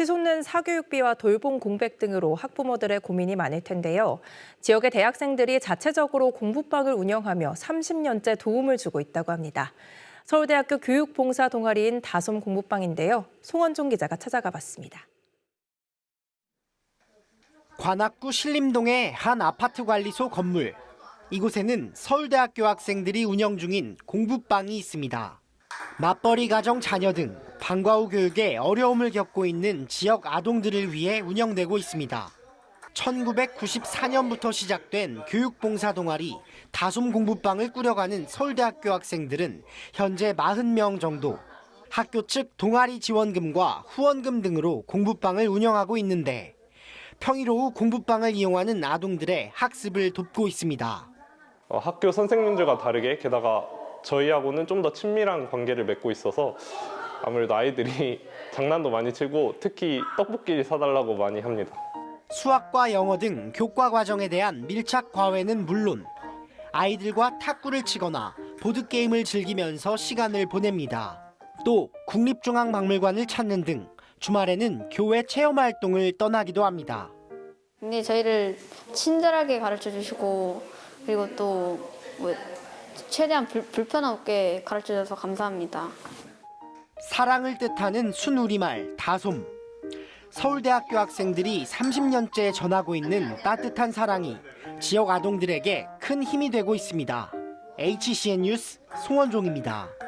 치솟는 사교육비와 돌봄 공백 등으로 학부모들의 고민이 많을 텐데요. 지역의 대학생들이 자체적으로 공부방을 운영하며 30년째 도움을 주고 있다고 합니다. 서울대학교 교육봉사 동아리인 다솜 공부방인데요. 송원종 기자가 찾아가 봤습니다. 관악구 신림동의 한 아파트 관리소 건물. 이곳에는 서울대학교 학생들이 운영 중인 공부방이 있습니다. 맞벌이 가정 자녀 등 방과 후 교육에 어려움을 겪고 있는 지역 아동들을 위해 운영되고 있습니다. 1994년부터 시작된 교육봉사 동아리 다솜 공부방을 꾸려가는 서울대학교 학생들은 현재 40명 정도. 학교 측 동아리 지원금과 후원금 등으로 공부방을 운영하고 있는데 평일 오후 공부방을 이용하는 아동들의 학습을 돕고 있습니다. 어, 학교 선생님들과 다르게 게다가 저희하고는 좀 더 친밀한 관계를 맺고 있어서 아무래도 아이들이 장난도 많이 치고 특히 떡볶이 사달라고 많이 합니다. 수학과 영어 등 교과 과정에 대한 밀착 과외는 물론 아이들과 탁구를 치거나 보드게임을 즐기면서 시간을 보냅니다. 또 국립중앙박물관을 찾는 등 주말에는 교회 체험 활동을 떠나기도 합니다. 굉장히 저희를 친절하게 가르쳐 주시고 그리고 또 뭐 최대한 불, 불편함 없게 가르쳐 주셔서 감사합니다. 사랑을 뜻하는 순우리말 다솜. 서울대학교 학생들이 30년째 전하고 있는 따뜻한 사랑이 지역 아동들에게 큰 힘이 되고 있습니다. HCN 뉴스 송원종입니다.